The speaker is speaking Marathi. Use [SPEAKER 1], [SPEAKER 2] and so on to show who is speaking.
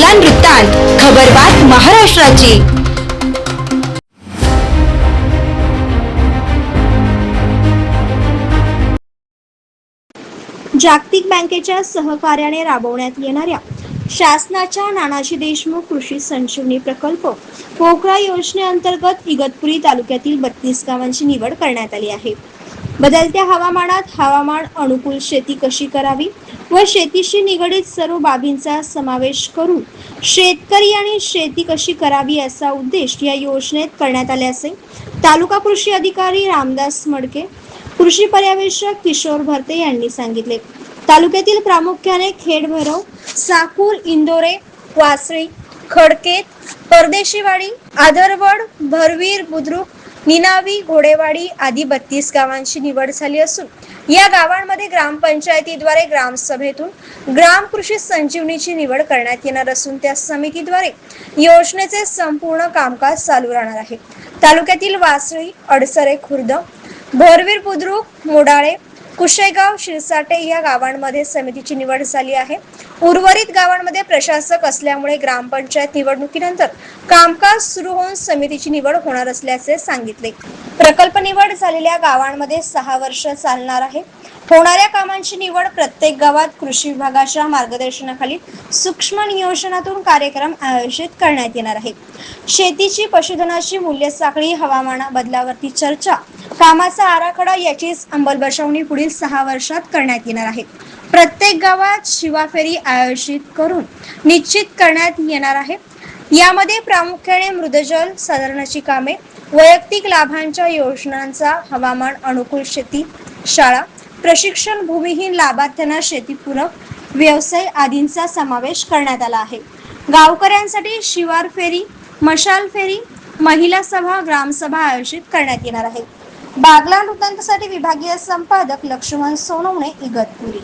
[SPEAKER 1] बागलान वृत्तांत खबरबात महाराष्ट्राची.
[SPEAKER 2] जागतिक बँकेच्या सहकार्याने राबवण्यात येणाऱ्या शासनाच्या नानाजी देशमुख कृषी संजीवनी प्रकल्प पोखरा योजनेअंतर्गत इगतपुरी तालुक्यातील बत्तीस गावांची निवड करण्यात आली आहे. बदलत्या हवामानात हवामान अनुकूल शेती कशी करावी? व शेतीशी निगडीत सर्व बाबींचा समावेश करून शेतकरी आणि शेती कशी करावी याचा उद्देश या योजनेत करण्यात आल्याचे तालुका कृषी अधिकारी रामदास मडके कृषी पर्यवेक्षक किशोर भरते यांनी सांगितले. तालुक्यातील प्रामुख्याने खेडभैरव साकूर इंदोरे वासळी खडकेत परदेशीवाडी आदरवड भरवीर बुद्रुक निनावी घोडेवाडी आदी बत्तीस गावांची निवड झाली असून या गावांमध्ये ग्रामपंचायतीद्वारे ग्रामसभेतून ग्राम कृषी संजीवनीची निवड करण्यात येणार असून त्या समितीद्वारे योजनेचे संपूर्ण कामकाज चालू राहणार आहे. तालुक्यातील वासळी अडसरे खुर्द भोरवीर बुद्रुक मोडाळे कुशेगाव शिरसाटे या गावांमध्ये समितीची निवड झाली आहे. उर्वरित गावांमध्ये प्रशासक असल्यामुळे ग्रामपंचायत निवडणुकीनंतर कामकाज सुरू होऊन समितीची निवड होणार असल्याचे सांगितले. प्रकल्प निवड झालेल्या गावांमध्ये सहा वर्ष चालणार आहे. होणाऱ्या कामांची निवड प्रत्येक गावात कृषी विभागाच्या मार्गदर्शनाखाली सूक्ष्म नियोजनातून कार्यक्रम आयोजित करण्यात येणार आहे. शेतीची पशुधनाची मूल्य साखळी हवामान बदलावरती चर्चा कामाचा आराखडा याचीच अंमलबजावणी पुढील सहा वर्षात करण्यात येणार आहे. प्रत्येक गावात शिवाफेरी आयोजित करून निश्चित करण्यात येणार आहे. यामध्ये प्रामुख्याने मृदजल साधारणाची कामे वैयक्तिक लाभांच्या योजनांचा हवामान अनुकूल शेती शाळा प्रशिक्षण भूमिहीन लाभार्थ्यांना शेतीपूरक व्यवसाय आदींचा समावेश करण्यात आला आहे. गावकऱ्यांसाठी शिवार फेरी मशाल फेरी महिला सभा ग्रामसभा आयोजित करण्यात येणार आहे. बागला वृत्तांतासाठी विभागीय संपादक लक्ष्मण सोनवणे इगतपुरी.